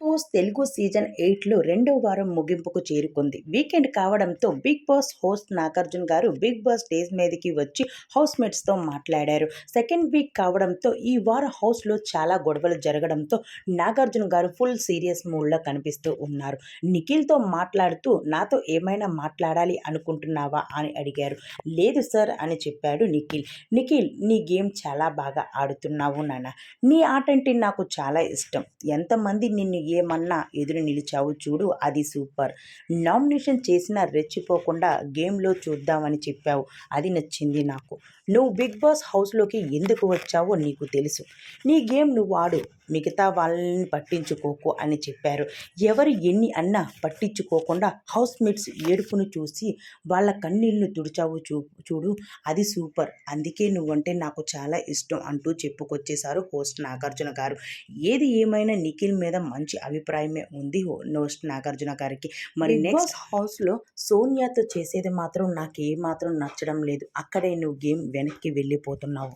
Boss Telugu season ఎయిట్లో రెండో వారం ముగింపుకు చేరుకుంది. వీకెండ్ కావడంతో బిగ్ బాస్ హోస్ట్ నాగార్జున గారు బిగ్ బాస్ స్టేజ్ మీదకి వచ్చి హౌస్ మేట్స్తో మాట్లాడారు. సెకండ్ వీక్ కావడంతో ఈ వారం హౌస్లో చాలా గొడవలు జరగడంతో నాగార్జున గారు ఫుల్ సీరియస్ మూడ్లో కనిపిస్తూ ఉన్నారు. నిఖిల్తో మాట్లాడుతూ నాతో ఏమైనా మాట్లాడాలి అనుకుంటున్నావా? అని అడిగారు. లేదు సార్ అని చెప్పాడు నిఖిల్. నిఖిల్ నీ గేమ్ చాలా బాగా ఆడుతున్నావు నాన్న. నీ ఆట అంటే నాకు చాలా ఇష్టం. ఎంతమంది నిన్ను ఏమన్నా ఎదురు నిలిచావు చూడు అది సూపర్. నామినేషన్ చేసినా రెచ్చిపోకుండా గేమ్లో చూద్దామని చెప్పావు. అది నచ్చింది నాకు. నువ్వు బిగ్ బాస్ హౌస్లోకి ఎందుకు వచ్చావో నీకు తెలుసు. నీ గేమ్ నువ్వు ఆడు. మిగతా వాళ్ళని పట్టించుకోకు అని చెప్పారు. ఎవరు ఎన్ని అన్నా పట్టించుకోకుండా హౌస్ మేట్స్ ఏడుపును చూసి వాళ్ళ కన్నీళ్ళు తుడిచావు చూ చూడు అది సూపర్. అందుకే నువ్వంటే నాకు చాలా ఇష్టం అంటూ చెప్పుకొచ్చేశారు హోస్ట్ నాగార్జున గారు. ఏది ఏమైనా నిఖిల్ మీద మంచి అభిప్రాయమే ఉంది హోస్ట్ నాగార్జున గారికి. మరి నెక్స్ట్ హౌస్లో సోనియాతో చేసేది మాత్రం నాకు ఏ మాత్రం నచ్చడం లేదు. అక్కడే నువ్వు గేమ్ వెనక్కి వెళ్ళిపోతున్నావు.